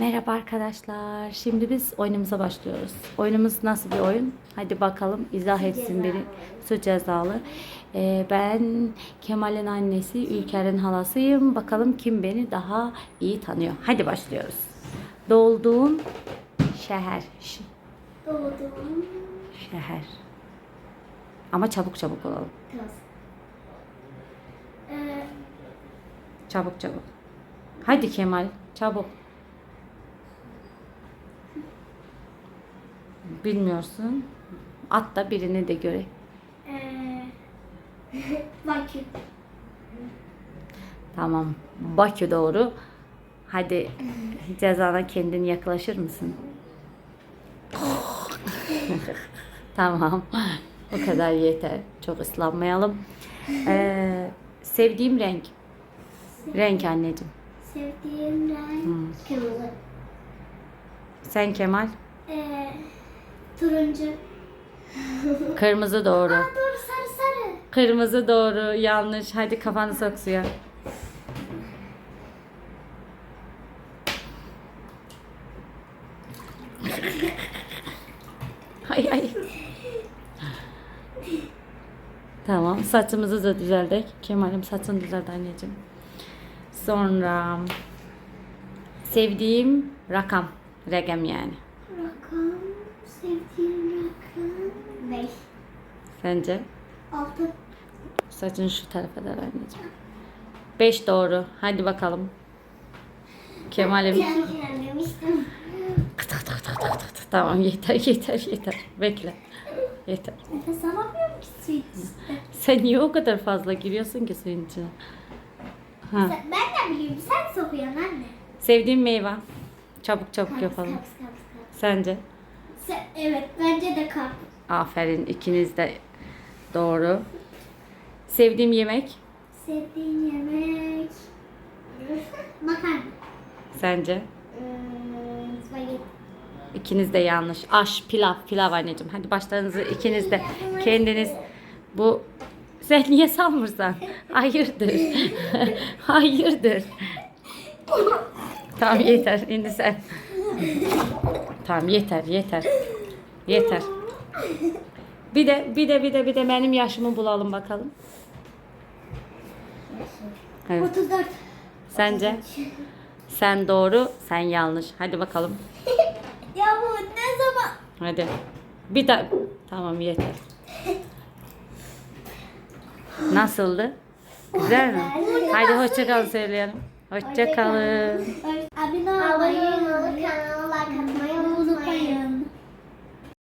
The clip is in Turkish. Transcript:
Merhaba arkadaşlar. Şimdi biz oyunumuza başlıyoruz. Oyunumuz nasıl bir oyun? Hadi bakalım izah etsin biri. Su cezalı. Ee, ben Kemal'in annesi, Ülker'in halasıyım. Bakalım kim beni daha iyi tanıyor. Hadi başlıyoruz. Doğduğun şehir. Doğdum. şehir. Ama çabuk çabuk olalım. Ee, Çabuk çabuk. Hadi Kemal, çabuk. Bilmiyorsun. At da birini de göre. ee, Bakü. Tamam. Bakü doğru. Hadi cezana kendin yaklaşır mısın? tamam. Bu kadar yeter. Çok ıslanmayalım. Ee, sevdiğim renk. Renk anneciğim. Sevdiğim renk kırmızı. Sen Kemal. Ee, turuncu. Kırmızı doğru. Aa, dur sarı sarı. Kırmızı doğru. Yanlış. Hadi kafanı sok suya. Hay hay. Tamam. Saçımızı da düzeldik. Kemal'im saçını düzeldi anneciğim. Sonra sevdiğim rakam. Regem yani. Rakam. Sevdiğim rakam. Beş. Sence? Altı. Saçını şu tarafa da anneciğim. 5 doğru. Hadi bakalım. Kemal'im. Ben demiştim. Tamam yeter yeter yeter. Bekle. Yeter. Nefes alamıyorum ki su içinde. Sen niye o kadar fazla giriyorsun ki suyun içine? Ha. Sen- Ben de biliyorum. Sen sokuyorsun anne. Sevdiğin meyve. Çabuk çabuk Kaps, yapalım. kaps, kaps, kaps. Sence? Evet bence de kap. Aferin ikiniz de doğru. Sevdiğim yemek. Sevdiğin yemek. Makarna. Sence? İkiniz de yanlış. Aş, pilav, pilav anneciğim. Hadi başlarınızı ikiniz de kendiniz bu sen niye salmırsan? Hayırdır? Hayırdır? tamam yeter. Şimdi sen. Tamam yeter, yeter. Yeter. Bir de bir de bir de bir de benim yaşımı bulalım bakalım. Evet. 34. Sence? Sen doğru, sen yanlış. Hadi bakalım. Ya bu ne zaman? Hadi. Bir daha. Tamam yeter. Nasıldı? Güzel mi? Hadi hoşça kalın söyleyelim. Hoşça kalın. Abone olmayı, kanala like my.